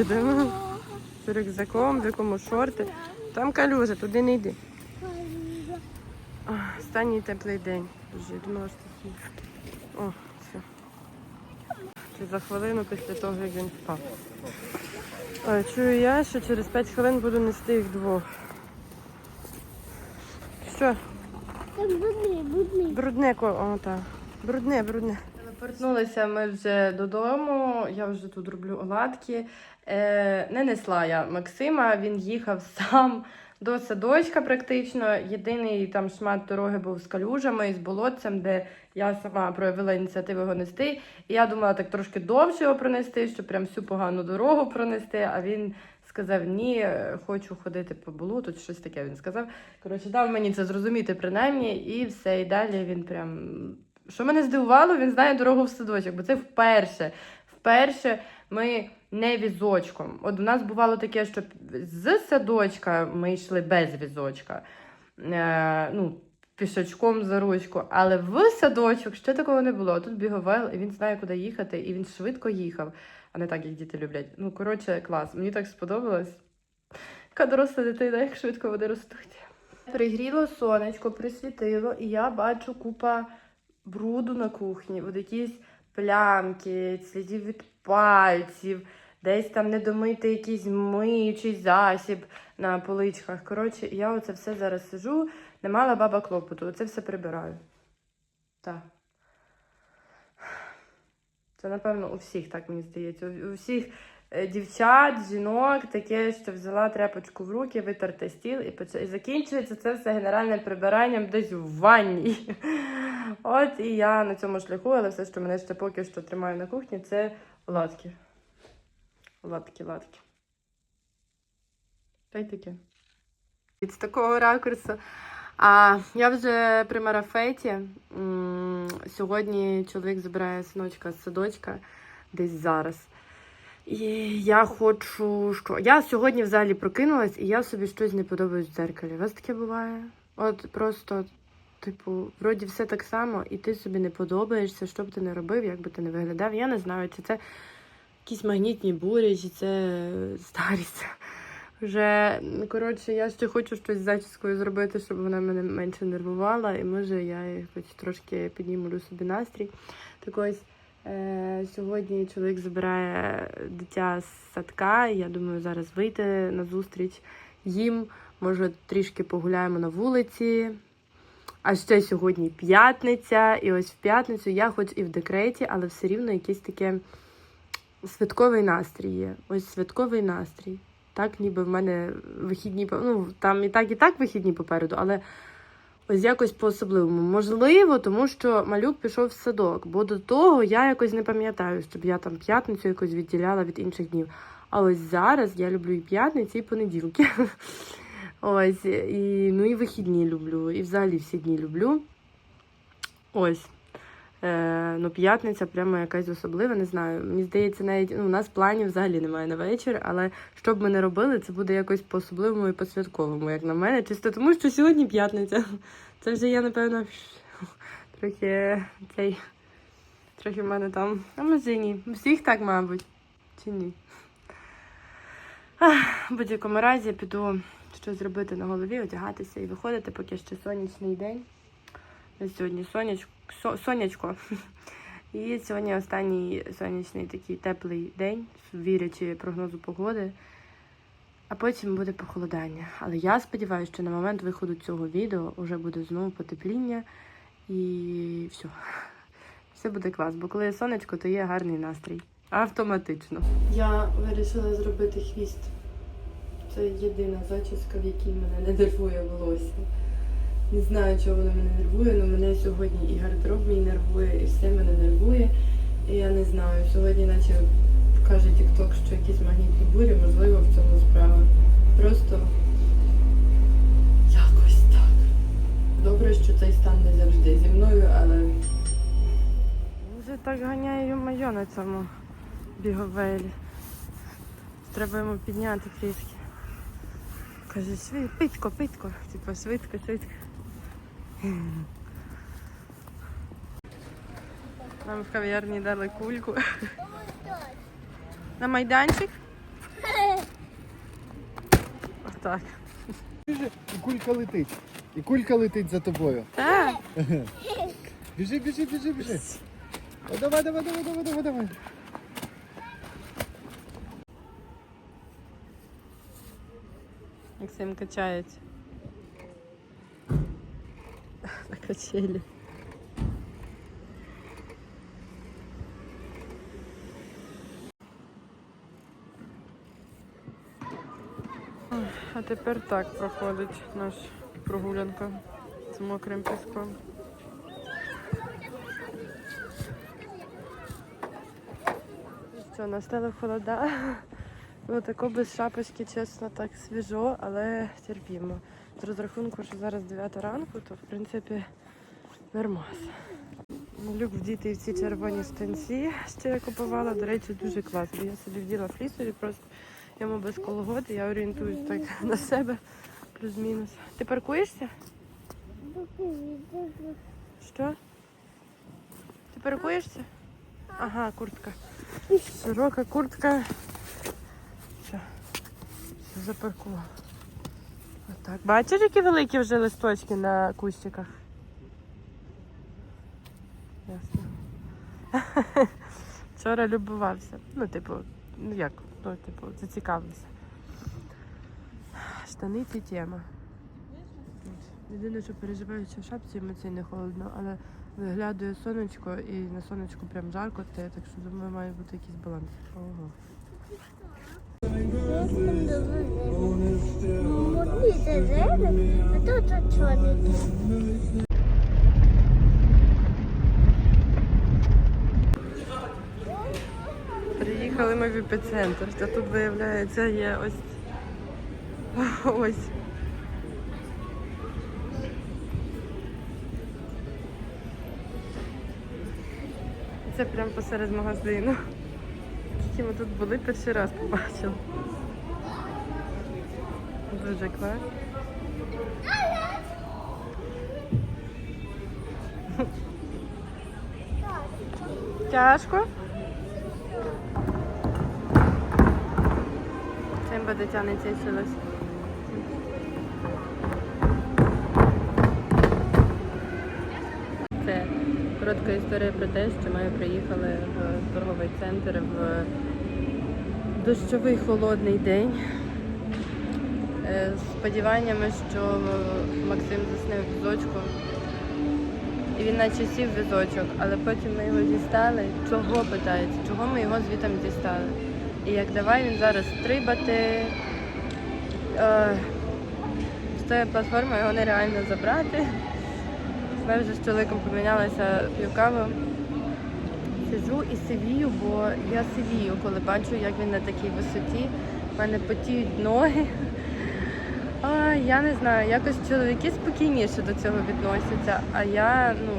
їдемо. З рюкзаком, в якому шорти. Там калюжа, туди не йди. Останній теплий день. Дуже думала, що такий. О, все. Це за хвилину після того, як він впав. Ой, чую я, що через 5 хвилин буду нести їх двох. Що? Там брудний. Брудне ко- о, так. Брудне, брудне. Повернулися ми вже додому. Я вже тут роблю оладки. Е, не несла я Максима, він їхав сам до садочка практично. Єдиний там шмат дороги був з калюжами і з болотцем, де я сама проявила ініціативу його нести. І я думала так трошки довше його пронести, щоб прям всю погану дорогу пронести. А він сказав: ні, хочу ходити по болоту, щось таке він сказав. Коротше, дав мені це зрозуміти принаймні, і все. І далі він прям. Що мене здивувало, він знає дорогу в садочок, бо це вперше. Вперше ми не візочком. От у нас бувало таке, що з садочка ми йшли без візочка. Е, ну, пішочком за ручку. Але в садочок ще такого не було. Тут біговел, і він знає, куди їхати, і він швидко їхав, а не так, як діти люблять. Ну, коротше, клас. Мені так сподобалось. Яка доросла дитина, як швидко вони ростуть. Пригріло сонечко, присвітило, і я бачу купа бруду на кухні, от якісь плямки, слідів від пальців, десь там недомитий якийсь миючий засіб на поличках. Коротше, я оце все зараз сижу, не мала баба клопоту, оце все прибираю. Так. Це, напевно, у всіх, так мені здається. У всіх дівчат, жінок таке, що взяла тряпочку в руки, витерти стіл і, поч... і закінчується це все генеральним прибиранням десь в ванні. От і я на цьому шляху, але все, що мене ще поки що тримає на кухні, це латки. Латки, латки. Та й таке. Від такого ракурсу. А я вже при марафеті. Сьогодні чоловік забирає синочка з садочка десь зараз. І я хочу, що. Я сьогодні взагалі прокинулась, і я собі щось не подобаюсь в дзеркалі. У вас таке буває? От просто, типу, вроді все так само, і ти собі не подобаєшся, що б ти не робив, як би ти не виглядав. Я не знаю, чи це якісь магнітні бурі, чи це старість. Вже, ну, коротше, я ще хочу щось з зачіскою зробити, щоб вона мене менше нервувала, і може я хоч трошки піднімлю собі настрій. Так ось сьогодні чоловік забирає дитя з садка, я думаю, зараз вийти на зустріч їм. Може, трішки погуляємо на вулиці. А ще сьогодні п'ятниця, і ось в п'ятницю я хоч і в декреті, але все рівно якийсь таке святковий настрій є. Ось святковий настрій. Так, ніби в мене вихідні, ну там і так, і так вихідні попереду, але ось якось по-особливому. Можливо, тому що малюк пішов в садок, бо до того я якось не пам'ятаю, щоб я там п'ятницю якось відділяла від інших днів. А ось зараз я люблю і п'ятниці, і понеділки. Ось, і, ну і вихідні люблю, і взагалі всі дні люблю. Ось. Е, ну, п'ятниця прямо якась особлива, не знаю. Мені здається, навіть ну, у нас планів взагалі немає на вечір, але що б ми не робили, це буде якось по-особливому і по-святковому, як на мене. Чисто тому, що сьогодні п'ятниця. Це вже я, напевно, трохи цей. Трохи в мене там. А може ні. Всіх так, мабуть. Чи ні? В будь-якому разі піду щось зробити на голові, одягатися і виходити, поки ще сонячний день. Сьогодні сонячко, сонячко. І сьогодні останній сонячний такий теплий день, вірячи прогнозу погоди. А потім буде похолодання. Але я сподіваюся, що на момент виходу цього відео вже буде знову потепління і все. Все буде клас, бо коли є сонечко, то є гарний настрій. Автоматично. Я вирішила зробити хвіст. Це єдина зачіска, в якій мене не нервує волосся. Не знаю, чого воно мене нервує, але мене сьогодні і гардероб мій нервує, і все мене нервує. І я не знаю, сьогодні, наче каже TikTok, що якісь магнітні бурі, можливо, в цьому справа. Просто якось так. Добре, що цей стан не завжди зі мною, але. Вже так ганяє моє на цьому біговелі. Треба йому підняти трішки. Каже, швидко, питько, питько. Типа швидко, швидко. Нам в кав'ярні дали кульку. На майданчик? Так. Біжи, і кулька летить. І кулька летить за тобою. Так. Біжи, біжи, біжи, біжи. О, давай, давай, давай, давай, давай, давай. Максим качається. На качелі. А тепер так проходить наш прогулянка з мокрим піском. Що, настали холода. Ну, тако без шапочки, чесно, так свіжо, але терпімо. З розрахунку, що зараз 9 ранку, то в принципі нормас. Люк вдіти в ці червоні штанці, що я купувала. До речі, дуже класно. Я собі вділа флісові, просто йому без колготи, я орієнтуюсь так на себе, плюс-мінус. Ти паркуєшся? Що? Ти паркуєшся? Ага, куртка. Широка куртка. Все, все запаркував. Отак. Бачиш, які великі вже листочки на кущиках? Ясно. Вчора любувався. Ну, типу, ну як, ну, типу, зацікавився. Штани це тема. Єдине, що переживаю, що в шапці емоційно холодно, але виглядає сонечко і на сонечку прям жарко, так що думаю, має бути якийсь баланс. Ого. Тут чорні. Приїхали ми в епіцентр, та тут виявляється є ось ось. Це прямо посеред магазину. Тільки ми тут були перший раз побачили. Дуже клас. Тяжко? Цим би дитя не тішилось. Це коротка історія про те, що ми приїхали в торговий центр в дощовий холодний день. е, сподіваннями, що Максим засне в візочку. І він наче сів візочок, але потім ми його дістали. Чого питається? Чого ми його звітом дістали? І як давай він зараз стрибати. Е, з тої платформи його нереально забрати. Ми вже з чоловіком помінялися п'ю Сиджу і сивію, бо я сивію, коли бачу, як він на такій висоті. У мене потіють ноги. А, я не знаю, якось чоловіки спокійніше до цього відносяться, а я, ну.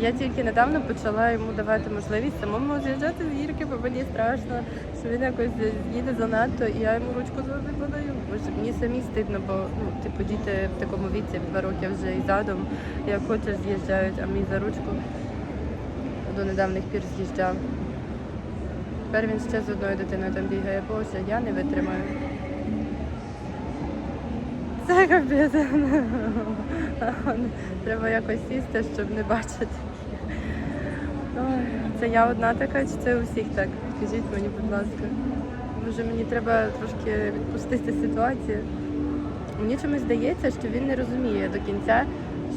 Я тільки недавно почала йому давати можливість самому з'їжджати з гірки, бо мені страшно, що він якось їде занадто, і я йому ручку завжди подаю. Бо ж мені самі стидно, бо ну, типу діти в такому віці, два роки вже і задом, як хочеш з'їжджають, а мій за ручку до недавніх пір з'їжджав. Тепер він ще з одною дитиною там бігає, боже, я не витримаю. Це капець. Треба якось сісти, щоб не бачити. Це я одна така, чи це у всіх так? Скажіть мені, будь ласка. Може мені треба трошки відпустити ситуацію. Мені чомусь здається, що він не розуміє до кінця,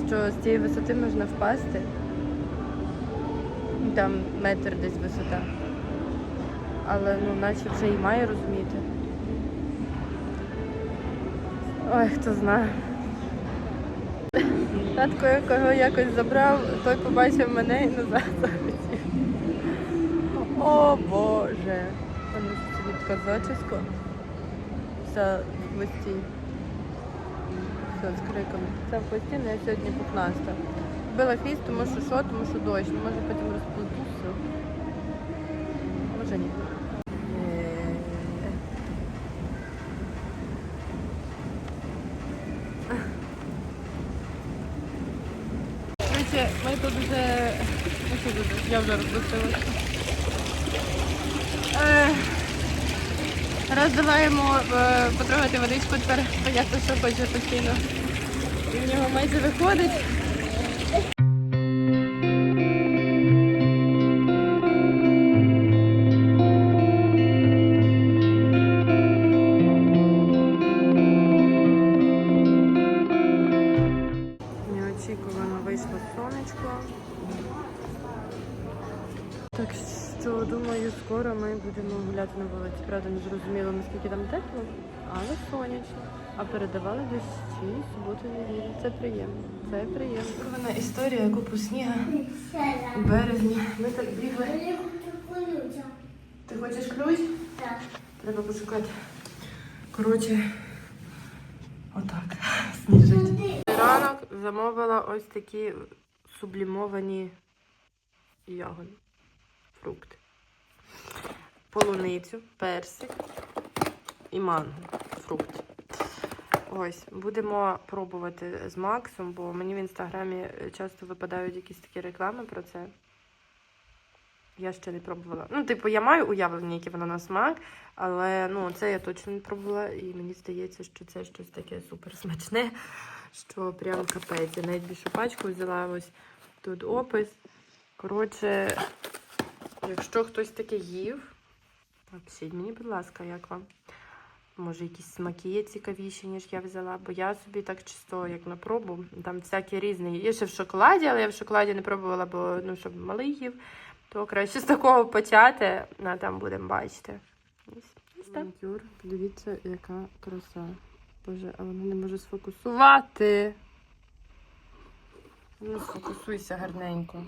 що з цієї висоти можна впасти там метр десь висота. Але ну наче вже і має розуміти. Ой, хто знає. Татко, якого якось забрав, той побачив мене і назад захотів. О Боже! Там собі ну, така зачіска. Вся в листі. Все, з криком. Це в постійно, ну, але сьогодні 15 зробила фіст, тому що що, тому що дощ. Ну, може потім розплетуся. Може ні. Короче, ми тут вже... Ну, тут, Я вже розпустилася. Е, Роздаваємо е, потрогати водичку, тепер бо я то що хочу постійно. І в нього майже виходить. Неочікувано вийшло сонечко. Так що думаю, скоро ми будемо гуляти на вулиці. Правда, не зрозуміло, наскільки там тепло, але сонячно. А передавали дощі суботу неділю. Це приємно. Це приємно. Вона історія купу снігу у березні. Ми так бігли. Ти хочеш ключ? Так. Треба пошукати. Коротше, отак. Замовила ось такі сублімовані ягоди, фрукти. Полуницю, персик і манго. Фрукти. Ось, будемо пробувати з Максом, бо мені в інстаграмі часто випадають якісь такі реклами про це. Я ще не пробувала. Ну, типу, я маю уявлення, яке воно на смак, але ну, це я точно не пробувала, і мені здається, що це щось таке супер смачне, що прям капець. Я навіть більшу пачку взяла ось тут опис. Коротше, якщо хтось таке їв, напишіть мені, будь ласка, як вам. Може, якісь смаки є цікавіші, ніж я взяла, бо я собі так чисто, як на пробу, там всякі різні. Є ще в шоколаді, але я в шоколаді не пробувала, бо ну, щоб малий їв, то краще з такого почати, а там будемо бачити. Ось, так. Манікюр, подивіться, яка краса. Боже, а вона не може сфокусувати. Ну, сфокусуйся гарненько.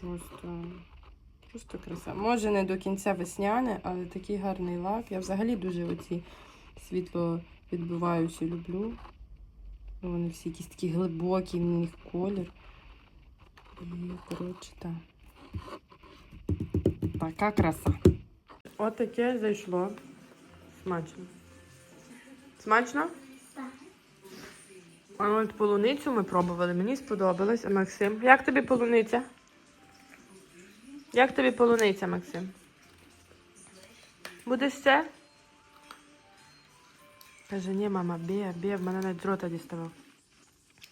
Просто, просто краса. Може, не до кінця весняне, але такий гарний лак. Я взагалі дуже оці світло відбиваючі люблю. Вони всі якісь такі глибокі, в них колір. І, коротше, так. Така краса. Отаке зайшло. Смачно. Смачно? Так. А от полуницю ми пробували, мені сподобалось. А Максим, як тобі полуниця? Як тобі полуниця, Максим? Будеш ще? Каже, ні, мама, бє, бє, в мене навіть рота діставав.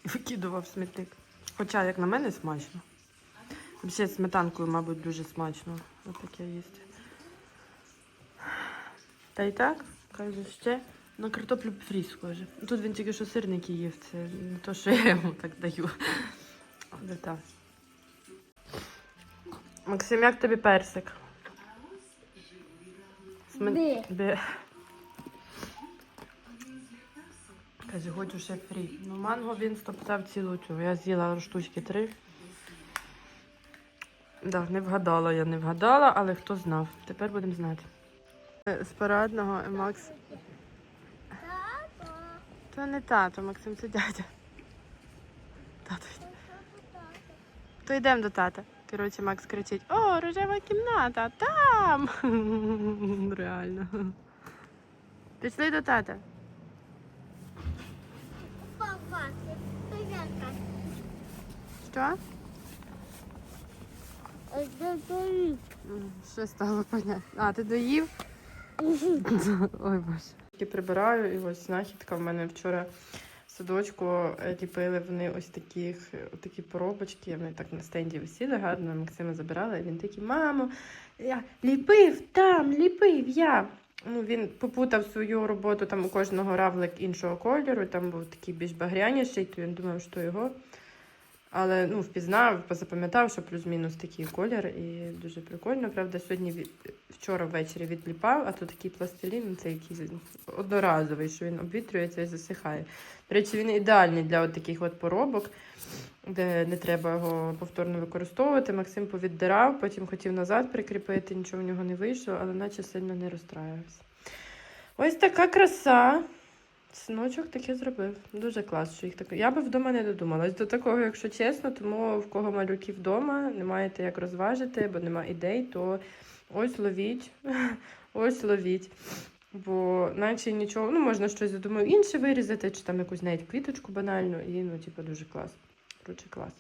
Викидував смітник. Хоча, як на мене, смачно. Взагалі, сметанкою, мабуть, дуже смачно. Отаке їсти. Та й так, каже, ще на картоплю фрі схоже. Тут він тільки що сирники їв, це не то, що я йому так даю. Але так. Максим, як тобі персик? Сме- Бе. Каже, хочу ще фрі. Ну, манго він стоптав цілу цю. Я з'їла штучки три. Да, не вгадала, я не вгадала, але хто знав. Тепер будемо знати. Е, З парадного е, Макс. Тато. То не тато, Максим, це дядя. Тато. То йдемо до тата. Коротше, Макс кричить: О, рожева кімната, там! Реально. Пішли до тата. Папа, ти яка? Що? Що стало понятно? А, ти доїв? Ой боже. Я прибираю, і ось знахідка в мене вчора в садочку е, ліпили вони ось таких, е, такі поробочки. Вони так на стенді висіли, гарно Максима забирала. І він такий, мамо, я ліпив там, ліпив я. Ну, він попутав свою роботу, там у кожного равлик іншого кольору, там був такий більш багряніший, то він думав, що його. Але ну, впізнав, запам'ятав, що плюс-мінус такий колір, і дуже прикольно. Правда, сьогодні вчора ввечері відліпав, а тут такий пластилін, ну, це якийсь одноразовий, що він обвітрюється і засихає. До речі, він ідеальний для от таких от поробок, де не треба його повторно використовувати. Максим повіддирав, потім хотів назад прикріпити, нічого в нього не вийшло, але наче сильно не розстраювався. Ось така краса. Синочок таке зробив. Дуже клас, що їх так. Я би вдома не додумалась до такого, якщо чесно, тому в кого малюки вдома, не маєте як розважити, бо нема ідей, то ось ловіть, ось ловіть. Бо наче нічого, ну можна щось, я думаю, інше вирізати, чи там якусь навіть квіточку банальну, і ну, типу, дуже клас. Коротше, клас.